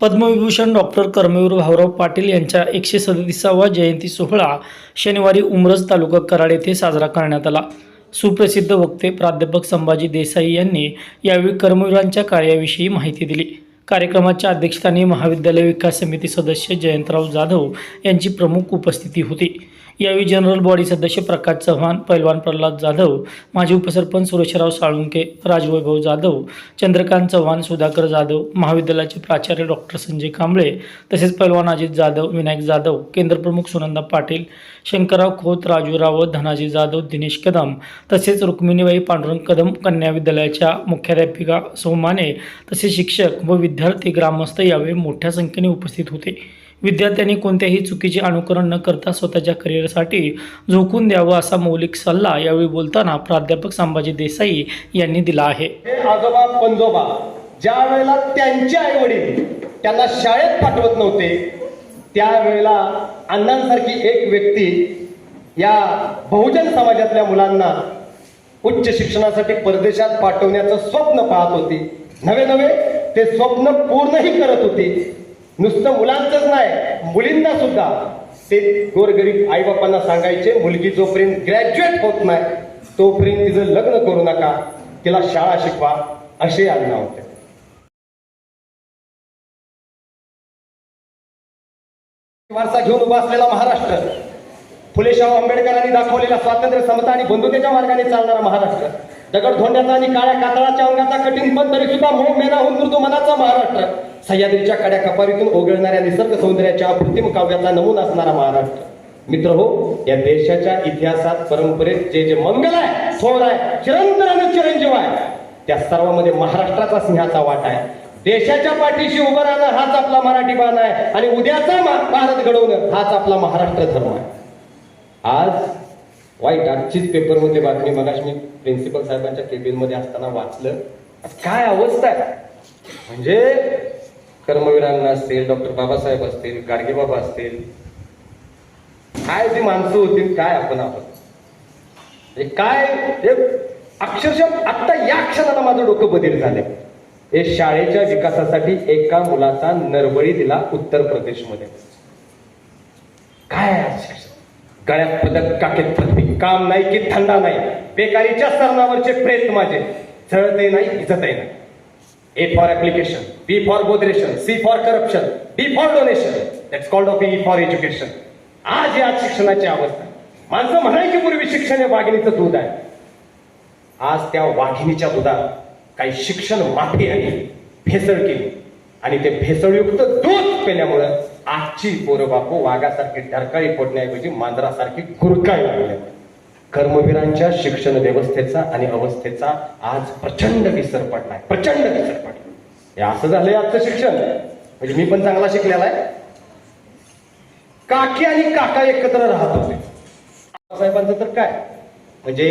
Padma Vibhushan doctor Karmaveer Bhaurao Patil यांच्या एकशे सदतीसावा जयंती सोहळा शनिवारी उमरज तालुका कराड येथे साजरा करण्यात आला. सुप्रसिद्ध वक्ते प्राध्यापक संभाजी देसाई यांनी यावेळी कर्मवीरांच्या कार्याविषयी माहिती दिली. कार्यक्रमाच्या अध्यक्षस्थानी महाविद्यालय विकास समिती सदस्य जयंतराव जाधव यांची प्रमुख उपस्थिती होती. यावेळी जनरल बॉडी सदस्य प्रकाश चव्हाण पैलवान प्रल्हाद जाधव माजी उपसरपंच सुरेशराव साळुंके राजवैभव जाधव चंद्रकांत चव्हाण सुधाकर जाधव महाविद्यालयाचे प्राचार्य डॉक्टर संजय कांबळे तसेच पैलवान अजित जाधव विनायक जाधव केंद्रप्रमुख सुनंदा पाटील शंकरराव खोत राजू रावत धनाजी जाधव दिनेश कदम तसेच रुक्मिणीबाई पांडुरंग कदम कन्या विद्यालयाच्या मुख्याध्यापिका सोमाने तसेच शिक्षक व विद्यार्थी ग्रामस्थ यावेळी मोठ्या संख्येने उपस्थित होते. विद्यार्थ्यांनी कोणत्याही चुकीचे अनुकरण न करता स्वतःच्या करिअरसाठी झोकून द्यावं असा मौलिक सल्ला यावेळी बोलताना प्राध्यापक संभाजी देसाई यांनी दिला आहे. आजोबा पंजोबा ज्या वेळेला त्यांचे आई वडील त्यांना शाळेत पाठवत नव्हते त्यावेळेला अण्णांसारखी एक व्यक्ती या बहुजन समाजातल्या मुलांना उच्च शिक्षणासाठी परदेशात पाठवण्याचं स्वप्न पाहत होती. नवे नवे ते स्वप्न पूर्णही करत होती. नुसतं मुलांचंच नाही मुलींना सुद्धा. ते गोरगरीब आईबापांना सांगायचे मुलगी जोपर्यंत ग्रॅज्युएट होत नाही तोपर्यंत तिचं लग्न करू नका. तिला शाळा शिकवा असे आज्ञा होते. वारसा घेऊन उभा असलेला महाराष्ट्र फुलेशाहू आंबेडकरांनी दाखवलेला स्वातंत्र्य समता आणि बंधुतेच्या मार्गाने चालणारा महाराष्ट्र. दगड धोंड्याचा आणि काळ्या कातळाच्या अंगाचा कठीण पण तरी सुद्धा मोह मेनाहून मृदू मनाचा महाराष्ट्र. सह्याद्रीच्या कड्या कपारीतून ओघळणाऱ्या निसर्ग सौंदर्याच्या कृत्रिम काव्याचा नमुना असणारा महाराष्ट्र. मित्र हो या देशाच्या इतिहासात परंपरेत जे जे मंगल आहे थोर आहे चिरंतन आणि चिरंजीव आहे त्या सर्वांमध्ये महाराष्ट्राचा सिंहाचा वाटा आहे. देशाच्या पाठीशी उभं राहणं हाच आपला मराठी बाण आहे आणि उद्याचा भारत घडवणं हाच आपला महाराष्ट्र धर्म आहे. आज वाईट आजचीच पेपरमध्ये बातमी मगाशी मी प्रिन्सिपल साहेबांच्या केबिनमध्ये असताना वाचलं. काय अवस्था आहे? म्हणजे कर्मवीरांना असतील डॉक्टर बाबासाहेब असतील गाडगेबाबा असतील. काय जी माणसं होती काय आपण आपण काय हे अक्षरशः आत्ता या क्षणाला माझं डोकं बदल झालंय. हे शाळेच्या विकासासाठी एका मुलाचा नरबळी दिला उत्तर प्रदेशमध्ये. काय गळ्यात पदक काकेत पदवी काम नाही की थंडा नाही. बेकारीच्या सरणावरचे प्रेत माझे. चळतही नाही इजतही नाही. A for application, B for botheration C for corruption D for donation That's called of E for education आज या शिक्षणाची अवस्था. माणसं म्हणायची पूर्वी शिक्षण हे वाघिणीचं दूध आहे. आज त्या वाघिणीच्या दुधात काही शिक्षण माफी आणि भेसळ केली. आणि ते भेसळयुक्त दूध पेल्यामुळं आजची पोरं बापू वाघासारखी ढरकाळी फोडण्याऐवजी मांजरासारखी गुरकाळी लागल्या कर्मवीरांच्या शिक्षण व्यवस्थेचा आणि अवस्थेचा आज प्रचंड विसर पडलाय. प्रचंड विसर पडलाय. हे असं झालंय आजचं शिक्षण. म्हणजे मी पण चांगला शिकलेला आहे. काकी आणि काका एकत्र राहत होते. बाबासाहेबांचं तर काय? म्हणजे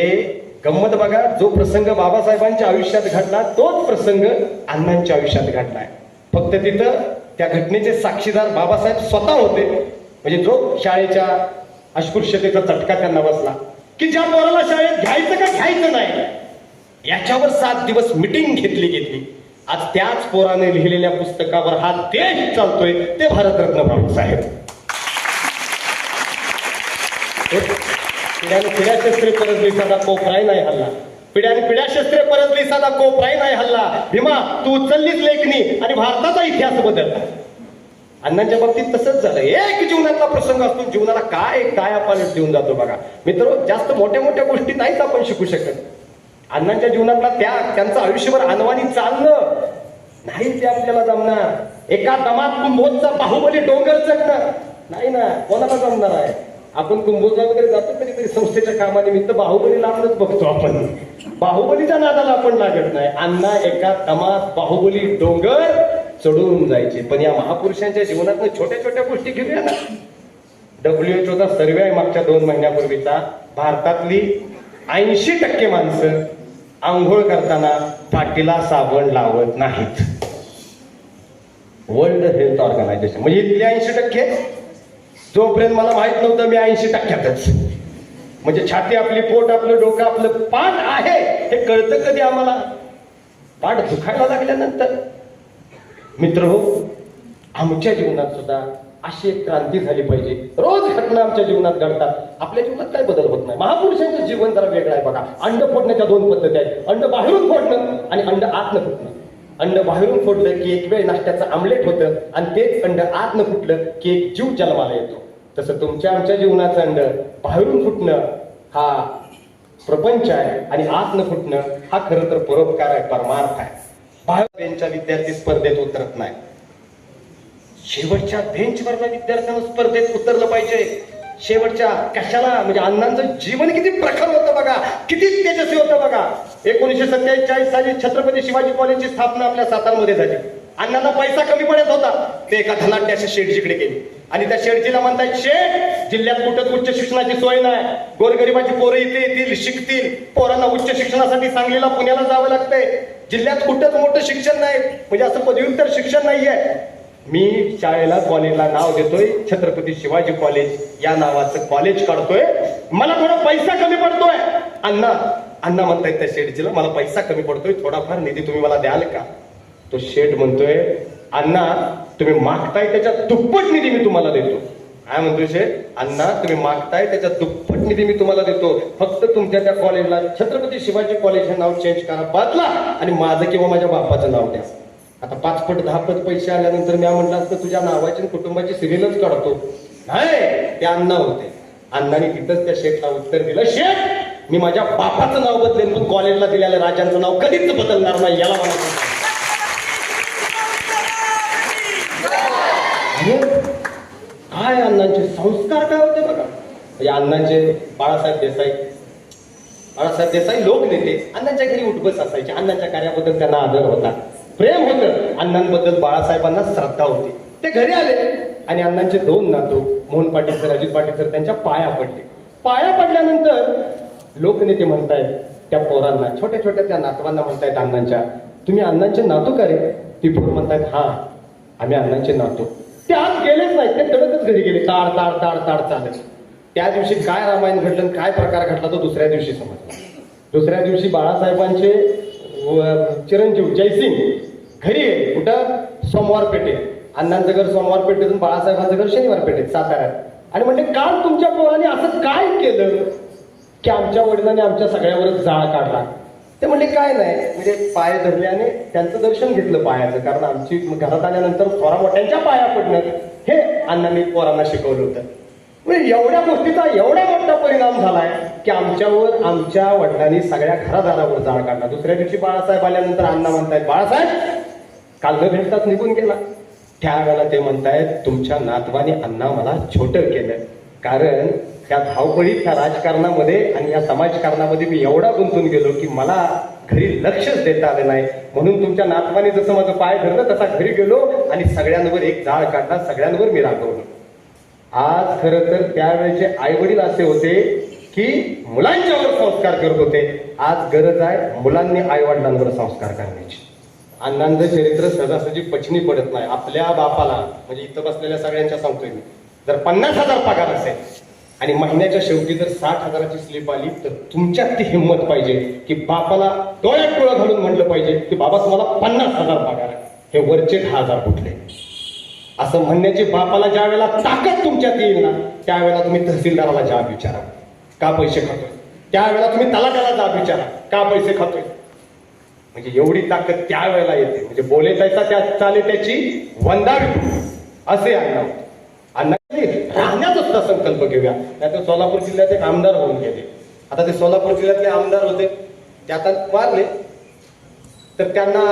गंमत बघा जो प्रसंग बाबासाहेबांच्या आयुष्यात घडला तोच प्रसंग अण्णांच्या आयुष्यात घडलाय. फक्त तिथं त्या घटनेचे साक्षीदार बाबासाहेब स्वतः होते. म्हणजे जो शाळेच्या अस्पृश्यतेचा चटका त्यांना बसला. की ज्या पोराला शाळेत घ्यायचं का घ्यायचं नाही? याच्यावर सात दिवस मिटिंग घेतली गेली. आज त्याच पोराने लिहिलेल्या पुस्तकावर हा देश चालतोय ते भारतरत्न बाबासाहेब पिढ्याने पिढ्या शस्त्रे परतली साधा कोपराही नाही हल्ला. पिढ्याने पिढ्या शस्त्रे परतली साधा कोपराही नाही हल्ला. भीमा तू उचललीच लेखणी आणि भारताचा इतिहास बदलला अण्णांच्या बाबतीत तसंच झालं. एक जीवनातला प्रसंग असतो जीवनाला काय काय आपण देऊन जातो बघा. मित्र जास्त मोठ्या मोठ्या गोष्टी नाहीच आपण शिकू शकत. अण्णांच्या जीवनातला त्या त्यांचं आयुष्यभर अनवानी चालणं नाही ते आपल्याला जमणार. एका दमात कुंभोजचा बाहुबली डोंगर चढणं नाही ना कोणाला जमणार आहे? आपण कुंभोजला वगैरे जातो कधीतरी संस्थेच्या कामानिमित्त बाहुबली लांबच बघतो आपण. बाहुबलीच्या नादाला आपण लागत नाही. अण्णा एका दमात बाहुबली डोंगर चढून जायचे. पण या महापुरुषांच्या जीवनात छोट्या छोट्या गोष्टी घेऊया ना. डब्ल्यूएचओचा सर्वे आहे मागच्या दोन महिन्यापूर्वीचा. भारतातली ऐंशी टक्के माणसं आंघोळ करताना पाठीला साबण लावत नाहीत. World Health Organization. म्हणजे इथले ऐंशी टक्के? जोपर्यंत मला माहीत नव्हतं मी ऐंशी टक्क्यातच. म्हणजे छाती आपली पोट आपलं डोकं आपलं पाठ आहे हे कळतं कधी आम्हाला? पाठ दुखायला लागल्यानंतर. मित्र हो आमच्या जीवनात सुद्धा अशी एक क्रांती झाली पाहिजे. रोज घटना आमच्या जीवनात घडतात. आपल्या जीवनात काय बदल होत नाही? महापुरुषांचं जीवन जरा वेगळं आहे बघा. अंड फोडण्याच्या दोन पद्धती आहेत. अंड बाहेरून फोडणं आणि अंड आतनं फुटणं. अंड बाहेरून फोडलं की एक वेळ नाश्त्याचं आमलेट होतं आणि तेच अंड आतनं फुटलं की एक जीव जन्माला येतो. तसं तुमच्या आमच्या जीवनाचं अंड बाहेरून फुटणं हा प्रपंच आहे आणि आतनं फुटणं हा खरं तर परोपकार आहे परमार्थ आहे. बेंचच्या विद्यार्थी स्पर्धेत उतरत नाही. शेवटच्या बेंचवरच्या विद्यार्थ्यांना स्पर्धेत उतरलं पाहिजे. शेवटच्या कशाला? म्हणजे अण्णांचं जीवन किती प्रखर होतं बघा. किती तेजस्वी होतं बघा. एकोणीसशे सत्तेचाळीस साली छत्रपती शिवाजी कॉलेजची स्थापना आपल्या सातारमध्ये झाली. अण्णांना पैसा कमी पडत होता. ते एका धनाट्याच्या शेटजीकडे गेले. आणि त्या शेटजीला म्हणतात शेठ जिल्ह्यात कुठंच उच्च शिक्षणाची सोय नाही. गोरगरिबाची पोरं इथे येतील शिकतील. पोरांना उच्च शिक्षणासाठी सांगलीला पुण्याला जावं लागतंय. जिल्ह्यात कुठंच मोठं शिक्षण नाही. म्हणजे असं पदव्युत्तर शिक्षण नाहीये. मी शाळेला कॉलेजला नाव देतोय. छत्रपती शिवाजी कॉलेज या नावाचं कॉलेज काढतोय. मला थोडा पैसा कमी पडतोय. अण्णा अण्णा म्हणतायत त्या शेठजीला मला पैसा कमी पडतोय. थोडाफार निधी तुम्ही मला द्याल का? तो शेठ म्हणतोय अण्णा तुम्ही मागताय त्याच्या दुप्पट निधी मी तुम्हाला देतो. काय म्हणतोय शेठ? अण्णा तुम्ही मागताय त्याच्या दुप्पट निधी मी तुम्हाला देतो. फक्त तुमच्या त्या कॉलेजला छत्रपती शिवाजी कॉलेज हे नाव चेंज करा. बदला आणि माझं किंवा माझ्या बापाचं नाव द्या. आता पाच पट दहा पट पैसे आल्यानंतर मी म्हटलं असतं तुझ्या नावाची आणि कुटुंबाची सिरियलच काढतो. नाही ते अण्णा होते. अण्णाने तिथंच त्या शेठला उत्तर दिलं शेठ मी माझ्या बापाचं नाव बदलेन पण कॉलेजला दिलेलं राजांचं नाव कधीच बदलणार नाही. याला मला काय अण्णांचे संस्कार काय होते बघा? म्हणजे अण्णांचे बाळासाहेब देसाई बाळासाहेब देसाई लोकनेते. अण्णांच्या घरी उठबस असायचे. अण्णांच्या कार्याबद्दल त्यांना आदर होता. प्रेम होतं. अण्णांबद्दल बाळासाहेबांना श्रद्धा होती. ते घरी आले आणि अण्णांचे दोन नातू मोहन पाटील सर अजित पाटील सर त्यांच्या पाया पडले. पाया पडल्यानंतर लोकनेते म्हणतायत त्या पोरांना छोट्या छोट्या त्या नातवांना म्हणतायत अण्णांच्या तुम्ही अण्णांचे नातू का रे? ती पोर म्हणतायत हा आम्ही अण्णांचे नातू. ते आज गेलेच नाही ते तडकच घरी गेले. ताड ताड ताड ताड चालत. त्या दिवशी काय रामायण घडलं काय प्रकार घडला तो दुसऱ्या दिवशी समजला. दुसऱ्या दिवशी बाळासाहेबांचे चिरंजीव जयसिंग घरी आहे कुठं? सोमवार पेठेत. अण्णांचं घर सोमवार पेठेतून बाळासाहेबांचं घर शनिवार पेठेत साताऱ्यात. आणि म्हणजे काल तुमच्या पोराने असं काय केलं? की आमच्या वडिलांनी आमच्या सगळ्यावरच जाळ काढला. ते म्हणजे काय नाही. म्हणजे पाय धरल्याने त्यांचं दर्शन घेतलं पायाचं. कारण आमची घरात आल्यानंतर थोरा मोठ्यांच्या पाया पडणं हे अण्णांनी पोरांना शिकवलं होतं. म्हणजे एवढ्या गोष्टीचा एवढा मोठा परिणाम झालाय की आमच्यावर आमच्या वडिलांनी सगळ्या घरादारावर जाळ काढला. दुसऱ्या दिवशी बाळासाहेब आल्यानंतर अण्णा म्हणतायत बाळासाहेब काल न भेटताच निघून गेला. त्यावेळेला ते म्हणतायत तुमच्या नातवाने अण्णा मला छोटं केलं कारण त्या धावपळीत त्या राजकारणामध्ये आणि या समाजकारणामध्ये मी एवढा गुंतून गेलो की मला घरी लक्षच देता आलं नाही. म्हणून तुमच्या नातवाने जसं माझं पाय धरलं तसा घरी गेलो आणि सगळ्यांवर एक जाळ काढला सगळ्यांवर मी रागवलो. आज खरं तर त्यावेळेचे आई वडील असे होते की मुलांच्यावर संस्कार करत होते. आज गरज आहे मुलांनी आई वडिलांवर संस्कार करण्याची. अण्णांचं चरित्र सहजासहजी पचनी पडत नाही. आपल्या बापाला म्हणजे इथं बसलेल्या सगळ्यांच्या सांगतोय मी. जर पन्नास हजार पगार असेल आणि महिन्याच्या शेवटी जर साठ हजाराची स्लिप आली तर तुमच्यात ती हिंमत पाहिजे की बापाला डोळ्यात डोळा घालून म्हटलं पाहिजे की बाबा तुम्हाला पन्नास हजार पगार आहे. हे वरचे दहा हजार कुठले असं म्हणण्याची बापाला ज्या वेळेला ताकद तुमच्यात येईल ना त्यावेळेला तुम्ही तहसीलदाराला जाब विचारा. का पैसे खातोय? त्यावेळेला तुम्ही तलाट्याला जाब विचारा. का पैसे खातोय? म्हणजे एवढी ताकद त्यावेळेला येते. म्हणजे बोले जायचा त्या चाले त्याची वंदावी असे अण्णा होते. अण्णा राहण्याचा सुद्धा संकल्प घेऊया. नाही तर सोलापूर जिल्ह्यात एक आमदार होऊन गेले. आता ते सोलापूर जिल्ह्यातले आमदार होते ते आता वारले. तर त्यांना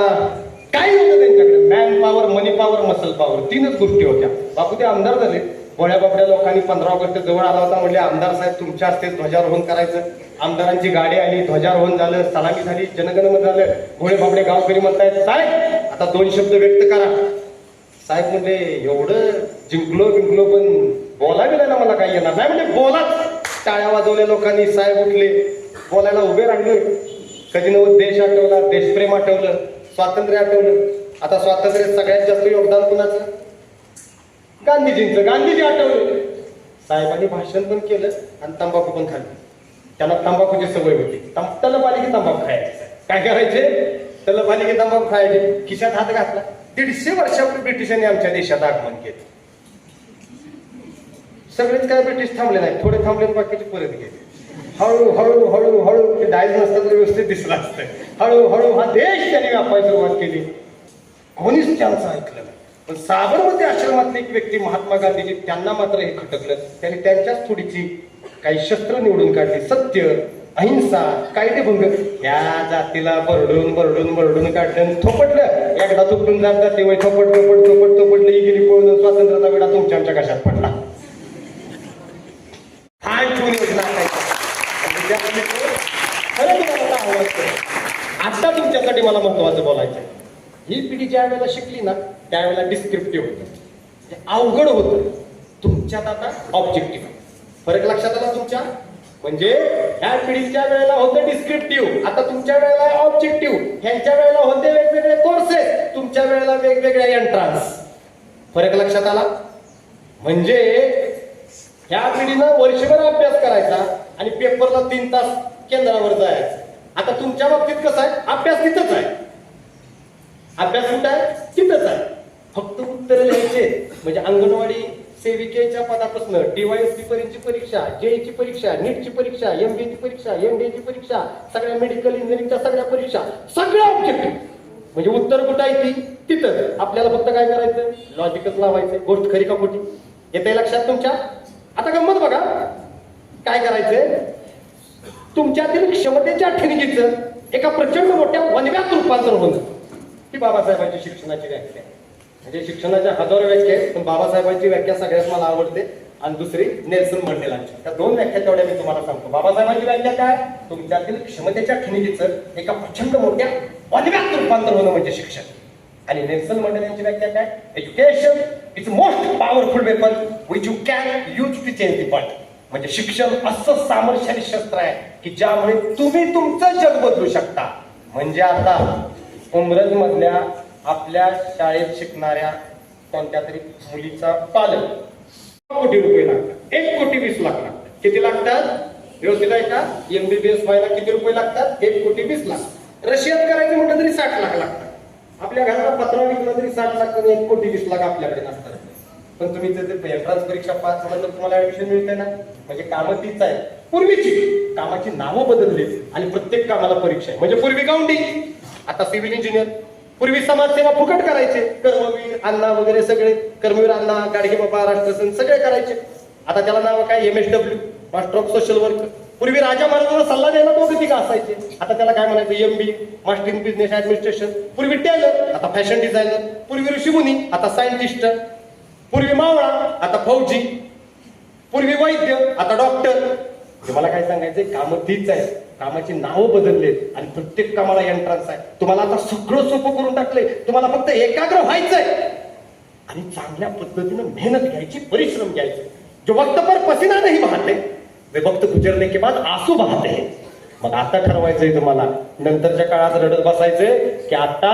काय होतं त्यांच्याकडे. Man power money power muscle power तीनच गोष्टी होत्या. बापू ते आमदार झाले. भोळ्या बापड्या लोकांनी पंधरा ऑगस्ट जवळ आला होता. म्हणजे आमदार साहेब तुमच्या हस्ते ध्वजारोहण करायचं. आमदारांची गाडी आली ध्वजारोहण झालं सलामी झाली जनगणमत झालं. भोळे बापडे गावकरी म्हणतायत साहेब आता दोन शब्द व्यक्त करा. साहेब म्हणजे एवढं जिंकलो बिंकलो पण बोला ना मला काही येणार नाही. म्हणजे बोलाच टाळ्या वाजवल्या लोकांनी. साहेब उठले. बोलायला उभे राहिले. कधी नव देश आठवला देशप्रेम आठवलं. स्वातंत्र्य आठवलं. आता स्वातंत्र्यात सगळ्यात जास्त योगदान कुणाचं? गांधीजींचं. गांधीजी आठवले. साहेबांनी भाषण पण केलं आणि तंबाखू पण खाल्ली. त्यांना तंबाखूची सवय होती. त्याला पाली की तंबाखू खायचे. काय करायचे? त्याला पाली की तंबाखू खायचे. खिशात हात घातला. दीडशे वर्षापूर्वी ब्रिटिशांनी आमच्या देशात आगमन केलं. सगळेच काय ब्रिटिश थांबले नाही थोडे थांबले बाकीचे परत गेले. हळू हळू हळू हळू. ते डायज नसतं व्यवस्थित दिसलं असतं. हळूहळू हा देश त्यांनी व्यापायला सुरुवात केली. कोणीच त्यांचं ऐकलं नाही. पण साबरमती आश्रमातली एक व्यक्ती महात्मा गांधीजी त्यांना मात्र हे खटकलं. त्यांनी त्यांच्याच थोडीची काही शस्त्र निवडून काढली. सत्य अहिंसा कायदेभंग. या जातीला बरडून बरडून बरडून काढलं थोपटलं. एकदा तुकडून जात जाते वय थोपट थोपट थोपट थोपटलं. ही गेली पळून स्वातंत्र्याचा वेळा तुमच्या आमच्या कशात पडला. आणि खरं तुम्हाला आता आवडतं आत्ता तुमच्यासाठी मला महत्वाचं बोलायचं आहे. ही पिढी ज्या वेळेला शिकली ना त्यावेळेला डिस्क्रिप्टिव्ह होतं. म्हणजे अवघड होतं. तुमच्यात आता ऑब्जेक्टिव्ह फरक लक्षात आला तुमच्या? म्हणजे ह्या पिढीच्या वेळेला होतं डिस्क्रिप्टिव्ह आता तुमच्या वेळेला ऑब्जेक्टिव्ह ह्यांच्या वेळेला होते वेगवेगळे कोर्सेस तुमच्या वेळेला वेगवेगळ्या एंट्रान्स फरक लक्षात आला? म्हणजे ह्या पिढीनं वर्षभर अभ्यास करायचा. आणि पेपरला तीन तास केंद्रावर जायचं. आता तुमच्या बाबतीत कसं आहे? अभ्यास तिथंच आहे. अभ्यास कुठं आहे? तिथंच आहे. फक्त उत्तर लिहायचे. म्हणजे अंगणवाडी सेविकेच्या पदापासून डीवायएससी पर्यंतची परीक्षा जेईची परीक्षा नीटची परीक्षा एमबीची परीक्षा एमडीची परीक्षा सगळ्या मेडिकल इंजिनिअरिंगच्या सगळ्या परीक्षा सगळ्या ऑब्जेक्टिव्ह म्हणजे उत्तर कुठं आहे ती? तिथं. आपल्याला फक्त काय करायचं? लॉजिकच लावायचं. गोष्ट खरी का खोटी? येते लक्षात तुमच्या? आता गंमत बघा. काय करायचंय? तुमच्यातील क्षमतेच्या ठिणगीचं एका प्रचंड मोठ्या वनव्यात रूपांतर होणं. ही बाबासाहेबांची शिक्षणाची व्याख्या. आहे. म्हणजे शिक्षणाच्या हजारो व्याख्या आहेत पण बाबासाहेबांची व्याख्या सगळ्यात मला आवडते. आणि दुसरी नेल्सन मंडेलांची. त्या दोन व्याख्या तेवढ्या मी तुम्हाला सांगतो. बाबासाहेबांची व्याख्या काय? तुमच्यातील क्षमतेच्या ठिणगीचं एका प्रचंड मोठ्या वनव्यात रूपांतर होणं म्हणजे शिक्षण. आणि नेल्सन मंडेलांची व्याख्या काय? Education is most powerful weapon which you can use to change the world म्हणजे शिक्षण असं सामर्थ्याने शस्त्र आहे की ज्यामुळे तुम्ही तुमचं जग बदलू शकता. म्हणजे आता उमरज मधल्या आपल्या शाळेत शिकणाऱ्या कोणत्या तरी मुलीचा पालक कोटी रुपये लागतात. एक कोटी वीस लाख लागतात. किती लागतात? व्यवस्थित आहे का? एमबीबीएस व्हायला किती रुपये लागतात? एक कोटी वीस लाख. रशियात करायचं म्हटलं तरी साठ लाख लागतात. आपल्या घराला पत्रा विकला तरी साठ लाख एक कोटी वीस लाख आपल्याकडे नसतात. पण तुम्ही जर एंट्रन्स परीक्षा पास झाला तर तुम्हाला ऍडमिशन मिळते ना? म्हणजे कामं तीच आहे पूर्वीची. कामाची नावं बदलली आणि प्रत्येक कामाला परीक्षा आहे. म्हणजे पूर्वी गावंडी. आता सिव्हिल इंजिनियर. पूर्वी समाजसेवा फुकट करायचे. कर्मवीर अण्णा वगैरे सगळे. कर्मवीर अण्णा गाडगे बाबा राष्ट्रसन सगळे करायचे. आता त्याला नाव काय? M S W master of social work पूर्वी राजा महाराजांना सल्ला द्यायला दोघं तिघं असायचे. आता त्याला काय म्हणायचं? M B master in business administration पूर्वी टेलर आता फॅशन डिझायनर पूर्वी ऋषीमुनी आता सायंटिस्ट पूर्वी मावळा आता फौजी. पूर्वी वैद्य आता डॉक्टर. हे मला काय सांगायचंय? कामं तीच आहे कामाची नावं बदललेत. आणि प्रत्येक कामाला एंट्रन्स आहे. तुम्हाला आता सगळं सोपं करून टाकलंय. तुम्हाला फक्त एकाग्र व्हायचंय. आणि चांगल्या पद्धतीनं मेहनत घ्यायची परिश्रम घ्यायचे. जो वक्त पर पसीना नाही पाहते वे वक्त गुजरने के बाद आसू बहाते मग आता ठरवायचंय तुम्हाला. नंतरच्या काळात रडत बसायचंय की आता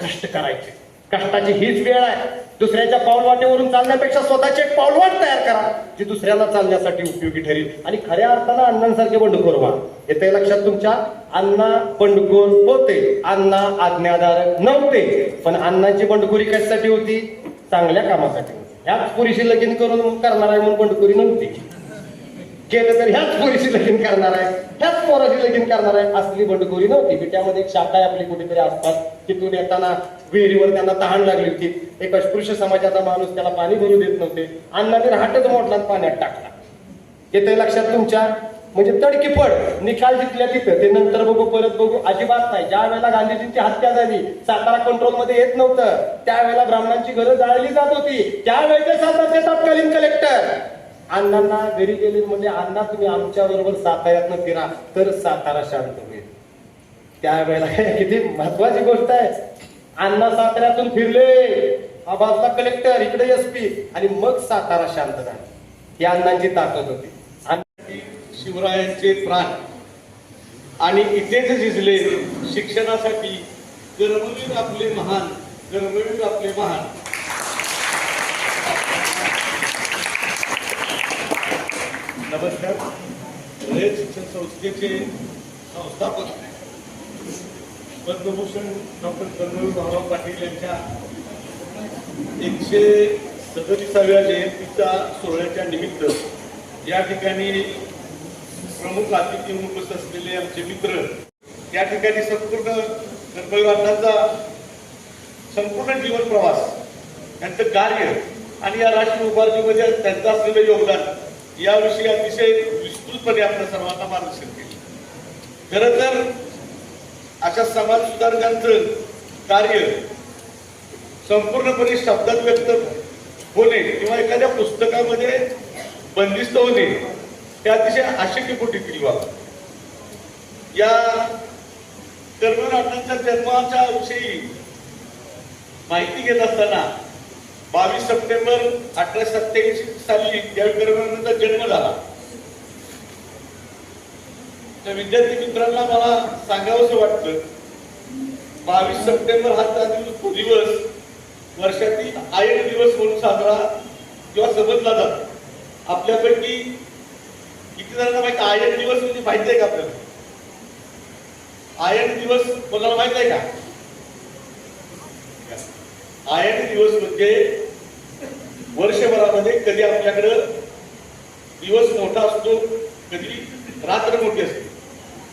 कष्ट करायचे. कष्टाची हीच वेळ आहे. दुसऱ्याच्या पाऊलवाटेवरून चालण्यापेक्षा स्वतःचे एक पाऊलवाट तयार करा जी दुसऱ्याला चालण्यासाठी उपयोगी ठरेल. आणि खऱ्या अर्थानं अण्णांसारखे बंडखोर व्हा. येते लक्षात तुमच्या? अण्णा बंडखोर होते. अण्णा आज्ञाधारक नव्हते. पण अण्णांची बंडखोरी कशासाठी होती? चांगल्या कामासाठी. होती ह्याच पुरीशी लगीन करून करणार आहे म्हणून बंडखोरी नव्हती. केलं तर ह्याच पोरीशी लगीन करणार आहे. ह्याच पोराशी लगीन करणार आहे. असली बंडखोरी नव्हती. बिट्यामध्ये एक शाखा आहे आपली कुठेतरी आसपास तिथून येताना विहिरीवर त्यांना तहान लागली होती. एक अस्पृश्य समाजाचा माणूस त्याला पाणी भरू देत नव्हते. अण्णाने रहाटच मोठला पाण्यात टाकला. येते लक्षात तुमच्या म्हणजे तडकी पड. निकाल जिंकल्या तिथं. ते नंतर बघू परत बघू. अजिबात नाही. ज्या वेळेला गांधीजींची हत्या झाली सातारा कंट्रोलमध्ये येत नव्हतं त्यावेळेला ब्राह्मणांची घरं जाळली जात होती. त्यावेळेचे सातारचे तत्कालीन कलेक्टर अण्णांना घरी गेले म्हणजे अण्णा तुम्ही आमच्या बरोबर साताऱ्यातनं फिरा तर सातारा शांत होईल. त्यावेळेला किती महत्वाची गोष्ट आहे. अण्णा साताऱ्यातून फिरले. आबाजला कलेक्टर इकडे एस पी आणि मग सातारा शांत झाला. ही अण्णांची ताकद होती. आणि शिवरायांचे प्राण. आणि इथेच झिजले शिक्षणासाठी कर्मवीर आपले महान कर्मवीर आपले महान. नमस्कार रयत शिक्षण संस्थेचे संस्थापक पद्मभूषण डॉक्टर कर्नल भाऊराव पाटील यांच्या एकशे सदतीसाव्या जयंतीच्या सोहळ्याच्या निमित्त या ठिकाणी प्रमुख अतिथी म्हणून उपस्थित असलेले आमचे मित्र या ठिकाणी संपूर्ण गणपतीवादांचा संपूर्ण जीवन प्रवास त्यांचं कार्य आणि या राष्ट्र उभारणीमध्ये त्यांचं असलेलं योगदान याविषयी अतिशय विस्तृतपणे आपल्या सर्वांना मार्गदर्शन केले. खरं तर अशा समाज सुधारकांचं कार्य संपूर्णपणे शब्दात व्यक्त होणे किंवा एखाद्या पुस्तकामध्ये बंदिस्त होणे हे अतिशय अशक्य कोटीतील बाब या कर्मनाथांच्या जन्माच्या विषयी माहिती घेत असताना बावीस सप्टेंबर अठराशे सत्याऐंशी साली या कर्मनाथांचा जन्म झाला. तर विद्यार्थी मित्रांना मला सांगावंसं वाटतं बावीस सप्टेंबर हा त्या दिवस तो दिवस वर्षातील आयन दिवस म्हणून साजरा किंवा समजला जातो. आपल्यापैकी किती जणांना माहिती आयन दिवस म्हणजे माहिती आहे का आपल्याला? आयन दिवस कोणाला माहीत आहे का? आयामी दिवस म्हणजे वर्षभरामध्ये कधी आपल्याकडं दिवस मोठा असतो कधी रात्र मोठी असते.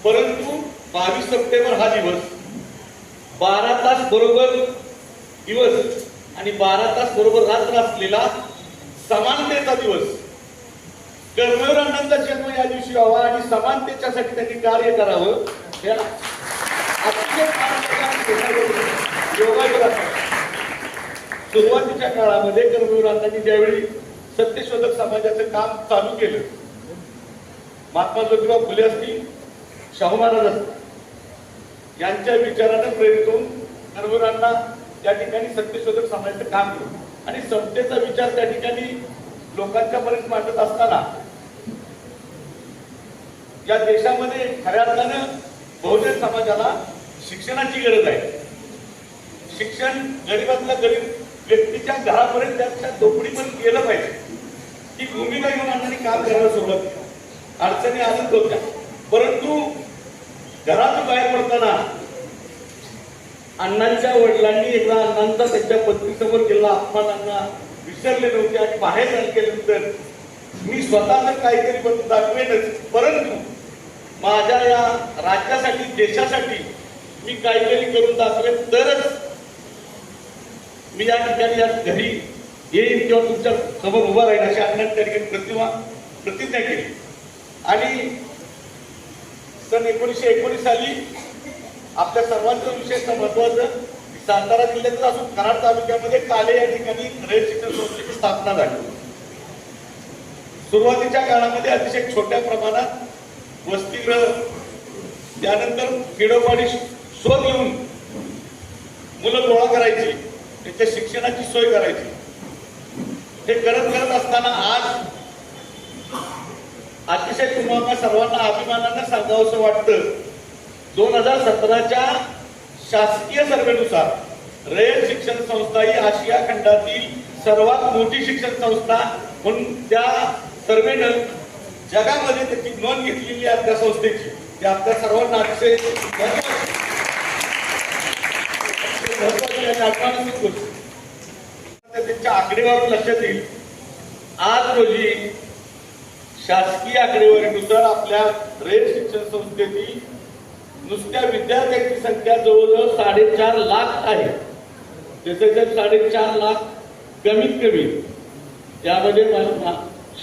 परंतु बावीस सप्टेंबर हा दिवस बारा तास बरोबर दिवस आणि बारा तास बरोबर रात्र असलेला समानतेचा दिवस. कर्मवीर जन्म या दिवशी व्हावा आणि समानतेच्यासाठी त्यांनी कार्य करावं या अतिशय योगायोग सुरुवातीच्या काळामध्ये कर्मवीरांनी ज्यावेळी सत्यशोधक समाजाचं काम चालू केलं महात्मा ज्योतिबा फुले असतील शाहू महाराज असतील यांच्या विचाराने प्रेरित होऊन कर्मवीरांना त्या ठिकाणी सत्यशोधक समाजाचं काम केलं. आणि समतेचा विचार त्या ठिकाणी लोकांच्या पर्यंत मांडत असताना या देशामध्ये खऱ्या अर्थानं बहुजन समाजाला शिक्षणाची गरज आहे. शिक्षण गरीबातला गरीब व्यक्तीच्या घरापर्यंत त्याच्या झोपडीपर्यंत गेलं पाहिजे. ही भूमिका घेऊन अण्णांनी काम करायला सुरुवात केली. अडचणी आजच होत्या. परंतु घरातून बाहेर पडताना अण्णांच्या वडिलांनी एकदा अण्णांचा त्यांच्या पत्नीसमोर केला अपमान अण्णा विसरले नव्हते आणि बाहेर केल्यानंतर मी स्वतःच काहीतरी बनवून दाखवेनच. परंतु माझ्या या राज्यासाठी देशासाठी मी काहीतरी करून दाखवेन. तरच मी या ठिकाणी या घरी येईन किंवा तुमच्यासमोर उभा राहील अशी अण्णांनी त्या ठिकाणी प्रतिमा प्रतिज्ञा केली. आणि सन एकोणीसशे एकोणीस साली आपल्या सर्वांचं विशेष महत्वाचं सातारा जिल्ह्यातच असून कराड तालुक्यामध्ये काले या ठिकाणी रयत शिक्षण संस्थेची स्थापना झाली. सुरुवातीच्या काळामध्ये अतिशय छोट्या प्रमाणात वसतिगृह त्यानंतर खेडोपाडी शोध घेऊन मुलं गोळा करायची. त्यांच्या शिक्षणाची सोय करायची. हे करत करत असताना आज अतिशय तुम्हाला सर्वांना अभिमानानं सांगावंसं वाटतं. दोन हजार सतराच्या शासकीय सर्वेनुसार रयत शिक्षण संस्था ही आशिया खंडातील सर्वात मोठी शिक्षण संस्था म्हणून त्या सर्वेनं जगामध्ये त्याची नोंद घेतलेली आहे त्या संस्थेची. ते आपल्या सर्वांना अतिशय महत्त्वाची- त्यांच्या आकडेवारी लक्षात येईल आज रोजी शासकीय आकडेवारीनुसार आपल्या रेल शिक्षण संस्थेतील नुसत्या विद्यार्थ्यांची संख्या जवळजवळ साडेचार लाख आहे. त्याच्यात साडेचार लाख कमीत कमी त्यामध्ये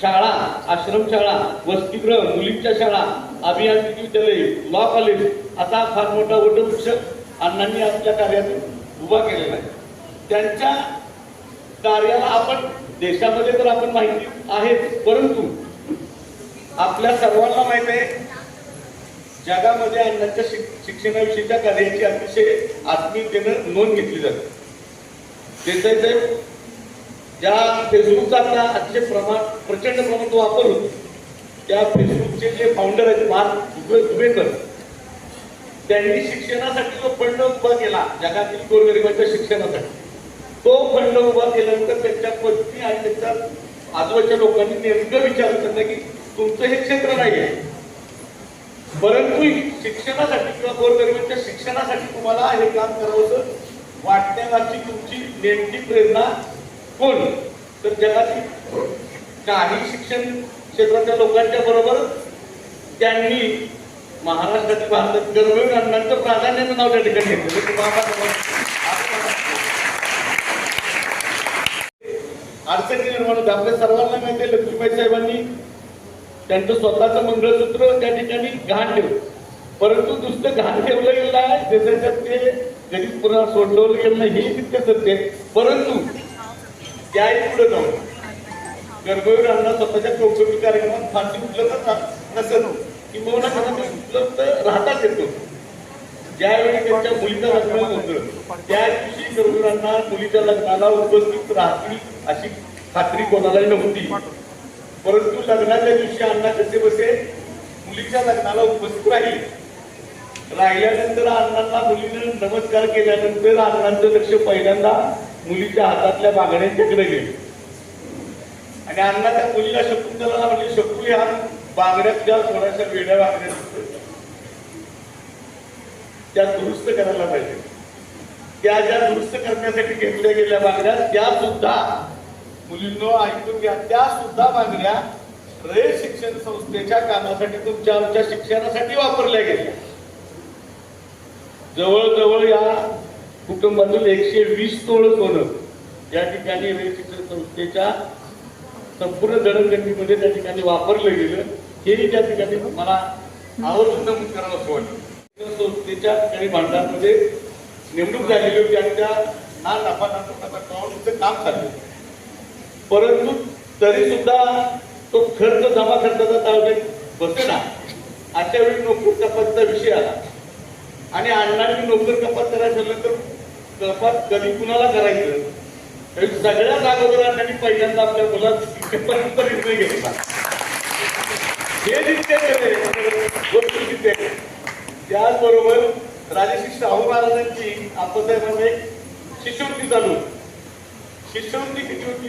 शाळा आश्रमशाळा वसतिगृह मुलींच्या शाळा अभियांत्रिकी विद्यालय लॉ कॉलेज असा फार मोठा वटवृक्ष अण्णांनी आपल्या कार्यातून उभा केलेला आहे. त्यांच्या कार्याला आपण देशामध्ये तर आपण माहिती आहेच परंतु आपल्या सर्वांना माहीत आहे जगामध्ये अण्णांच्या शिक्षणाविषयीच्या कार्याची अतिशय आत्मीयतेनं नोंद घेतली जाते. देसाई साहेब ज्या फेसबुकचा आता अतिशय प्रमाण प्रचंड प्रमाणात वापर होतो त्या फेसबुकचे जे फाउंडर आहेत मार्क दुबे- दुबेकर त्यांनी शिक्षणासाठी जो फंड उभा केला जगातील गोरगरिबांच्या शिक्षणासाठी तो फंड उभा केल्यानंतर त्यांच्या पत्नी आणि त्यांच्या आजूबाजूच्या लोकांनी नेमकं विचारलं त्यांना की तुमचं हे क्षेत्र नाही आहे. परंतु शिक्षणासाठी किंवा गोरगरिबांच्या शिक्षणासाठी तुम्हाला हे काम करावंसं वाटण्याची तुमची नेमकी प्रेरणा कोण? तर जगातील काही शिक्षण क्षेत्राच्या लोकांच्या बरोबर त्यांनी महाराष्ट्रातील भारतात गर्भवीर अण्णांचं प्राधान्यानं नाव त्या ठिकाणी अडचणी निर्माण होते आपल्या सर्वांना माहिती आहे लक्ष्मीबाई साहेबांनी त्यांचं स्वतःचं मंगळसूत्र त्या ठिकाणी घाण ठेवलं. परंतु नुसतं घाण ठेवलं गेलं आहे त्याच्यात ते कधीच पुन्हा सोडवलं गेलं नाही हे तितकं सत्य परंतु त्याही पुढे जाऊन गर्भवीर अण्णा स्वतःच्या कौटुंबिक कार्यक्रमात फारशी उपलब्ध नसत किंबहुना कदाचित उपलब्ध राहताच येतो ज्यावेळी त्यांच्या मुलीचं लग्न होतं त्या दिवशी गरजुरांना मुलीच्या लग्नाला उपस्थित राहतील अशी खात्री कोणालाही नव्हती. परंतु लग्नाच्या दिवशी अण्णा कसे बसे? मुलीच्या लग्नाला उपस्थित राहील. राहिल्यानंतर अण्णांना मुलीने नमस्कार केल्यानंतर अण्णांचं लक्ष पहिल्यांदा मुलीच्या हातातल्या बांगड्यांच्याकडे गेले. आणि अण्णा त्या मुलीला शकुंतला म्हणजे शकू ह्या बांगड्यात ज्या थोड्याशा वेड्या बांगड्या त्या दुरुस्त करायला पाहिजे. त्या ज्या दुरुस्त करण्यासाठी घेतल्या गेल्या बांगड्या त्या सुद्धा मुलींनो ऐकून घ्या त्या सुद्धा बांगड्या रे शिक्षण संस्थेच्या कामासाठी तुमच्या आमच्या शिक्षणासाठी वापरल्या गेल्या. जवळजवळ या कुटुंबातील एकशे वीस तोळ सोनं या ठिकाणी रे शिक्षण संस्थेच्या संपूर्ण जडणघडणीमध्ये त्या ठिकाणी वापरलं गेलं. हेही त्या ठिकाणी मला आवर्जून नमूद करावं असं वाटतं. संस्थेच्या काही भांडारमध्ये नेमणूक झालेली होती आणि त्या ना नफा ना काम चाललं परंतु तरी सुद्धा तो खर्च जमा खर्चाचा ताळमेळ बसेना अशा वेळी नोकर कपातचा विषय आला. आणि अण्णांनी नोकर कपात करायचं झालं तर कपात कधी कुणाला करायचं? सगळ्या सगळ्यात अगोदर अण्णांनी पहिल्यांदा आपल्या मुलात निर्णय घेतला. हे जितके केले गोष्ट जितके त्याचबरोबर राजश्री शाहू महाराजांची आपसाहेबांना एक शिष्यवृत्ती चालू. शिष्यवृत्ती किती होती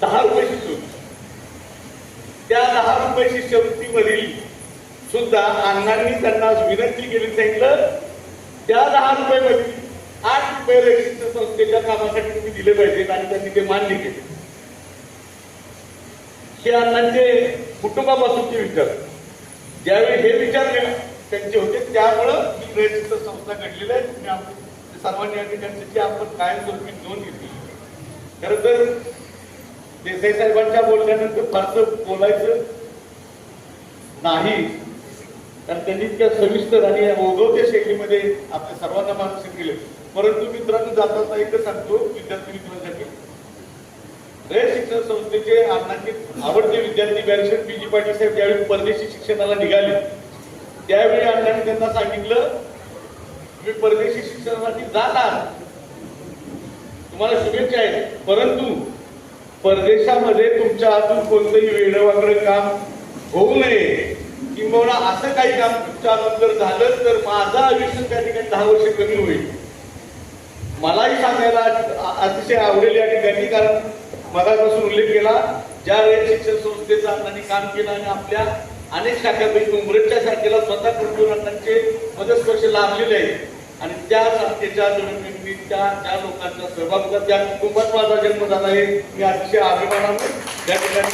दहा रुपये शिष्यवृत्ती त्या दहा रुपये शिष्यवृत्तीमधील सुद्धा अण्णांनी त्यांना विनंती केली सांगितलं त्या दहा रुपयामध्ये आठ रुपये रेल्वे संस्थेच्या कामासाठी तुम्ही दिले पाहिजेत आणि त्यांनी ते मान्य केले. हे अण्णांचे कुटुंबापासूनचे विचार. ज्यावेळी हे विचार त्यांचे होते त्यामुळं ही रेल्वे संस्था घडलेली आहे. तुम्ही आपण सर्वांनी या ठिकाणी आपण कायमस्वरूपी नोंद घेतली. खरं तर देसाई साहेबांच्या बोलण्यानंतर फारसं बोलायचं नाही. कारण त्यांनी त्या सविस्तर आणि ओघवत्या शैलीमध्ये आपल्या सर्वांना मार्गदर्शन केले. परंतु मित्रांनो जाताना एकच सांगतो विद्यार्थी मित्रांसाठी रयत शिक्षण संस्थेचे अण्णांचे आवडते विद्यार्थी बॅरिस्टर पी जी पाटील साहेब ज्यावेळी परदेशी शिक्षणाला निघाले त्यावेळी अण्णांनी त्यांना सांगितलं तुम्ही परदेशी शिक्षणासाठी जात आहात. तुम्हाला शुभेच्छा आहेत. परंतु परदेशामध्ये तुमच्या हातून कोणतंही वेगळं वागडं काम होऊ नये किंवा असं काही काम तुमच्या नंतर जर झालं तर माझं आयुष्य त्या ठिकाणी दहा वर्ष कमी होईल. मलाही सांगायला अतिशय आवडेल या ठिकाणी कारण मगापासून उल्लेख केला ज्या वेळेस शिक्षण संस्थेचं अण्णांनी काम केलं आणि आपल्या अनेक शाखापैकी उमरेच्या शाखेला स्वतः कुटुंबांचे मदतस्पर्श लाभलेले आहेत. आणि त्या संस्थेच्या जडणघडणीच्या त्या लोकांचा सहभाग होता त्या कुटुंबात माझा जन्म झाला आहे मी अतिशय अभिमानाने त्या ठिकाणी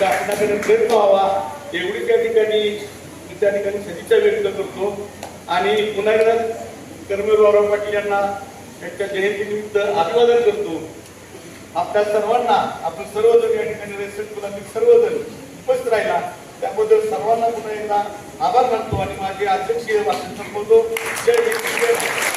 शासनाकडे प्रयत्न व्हावा एवढी त्या ठिकाणी मी त्या ठिकाणी सदिच्छा व्यक्त करतो. आणि पुन्हा एकदा कर्मवीर रावराव पाटील यांना त्यांच्या जयंतीनिमित्त अभिवादन करतो. आपल्या सर्वांना आपण सर्वजण या ठिकाणी रेस्टॉरंट मुलांनी सर्वजण उपस्थित राहिला. त्याबद्दल सर्वांना पुन्हा एकदा आभार मानतो आणि माझे अध्यक्षीय भाषण संपवतो. जय जय